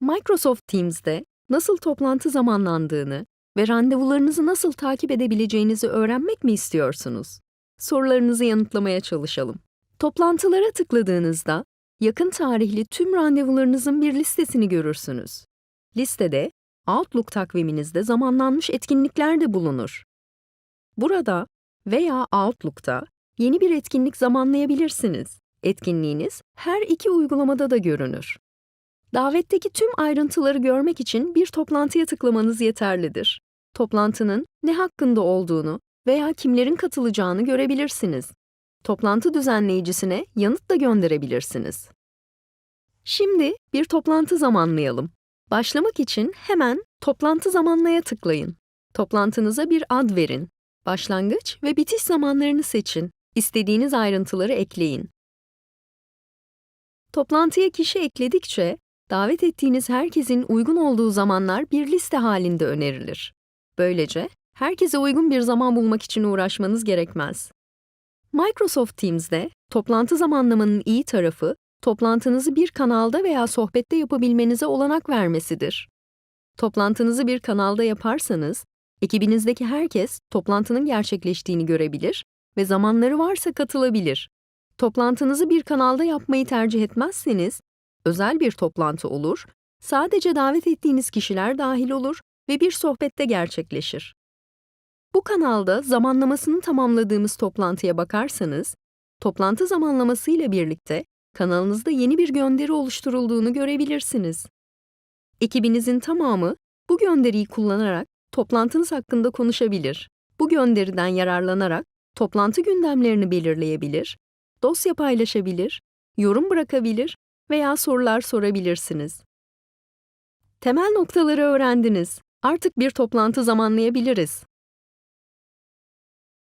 Microsoft Teams'de nasıl toplantı zamanlandığını ve randevularınızı nasıl takip edebileceğinizi öğrenmek mi istiyorsunuz? Sorularınızı yanıtlamaya çalışalım. Toplantılara tıkladığınızda yakın tarihli tüm randevularınızın bir listesini görürsünüz. Listede Outlook takviminizde zamanlanmış etkinlikler de bulunur. Burada veya Outlook'ta yeni bir etkinlik zamanlayabilirsiniz. Etkinliğiniz her iki uygulamada da görünür. Davetteki tüm ayrıntıları görmek için bir toplantıya tıklamanız yeterlidir. Toplantının ne hakkında olduğunu veya kimlerin katılacağını görebilirsiniz. Toplantı düzenleyicisine yanıt da gönderebilirsiniz. Şimdi bir toplantı zamanlayalım. Başlamak için hemen Toplantı zamanlaya tıklayın. Toplantınıza bir ad verin. Başlangıç ve bitiş zamanlarını seçin. İstediğiniz ayrıntıları ekleyin. Toplantıya kişi ekledikçe davet ettiğiniz herkesin uygun olduğu zamanlar bir liste halinde önerilir. Böylece herkese uygun bir zaman bulmak için uğraşmanız gerekmez. Microsoft Teams'de toplantı zamanlamanın iyi tarafı, toplantınızı bir kanalda veya sohbette yapabilmenize olanak vermesidir. Toplantınızı bir kanalda yaparsanız, ekibinizdeki herkes toplantının gerçekleştiğini görebilir ve zamanları varsa katılabilir. Toplantınızı bir kanalda yapmayı tercih etmezseniz, özel bir toplantı olur, sadece davet ettiğiniz kişiler dahil olur ve bir sohbette gerçekleşir. Bu kanalda zamanlamasını tamamladığımız toplantıya bakarsanız, toplantı zamanlamasıyla birlikte kanalınızda yeni bir gönderi oluşturulduğunu görebilirsiniz. Ekibinizin tamamı bu gönderiyi kullanarak toplantınız hakkında konuşabilir. Bu gönderiden yararlanarak toplantı gündemlerini belirleyebilir, dosya paylaşabilir, yorum bırakabilir veya sorular sorabilirsiniz. Temel noktaları öğrendiniz. Artık bir toplantı zamanlayabiliriz.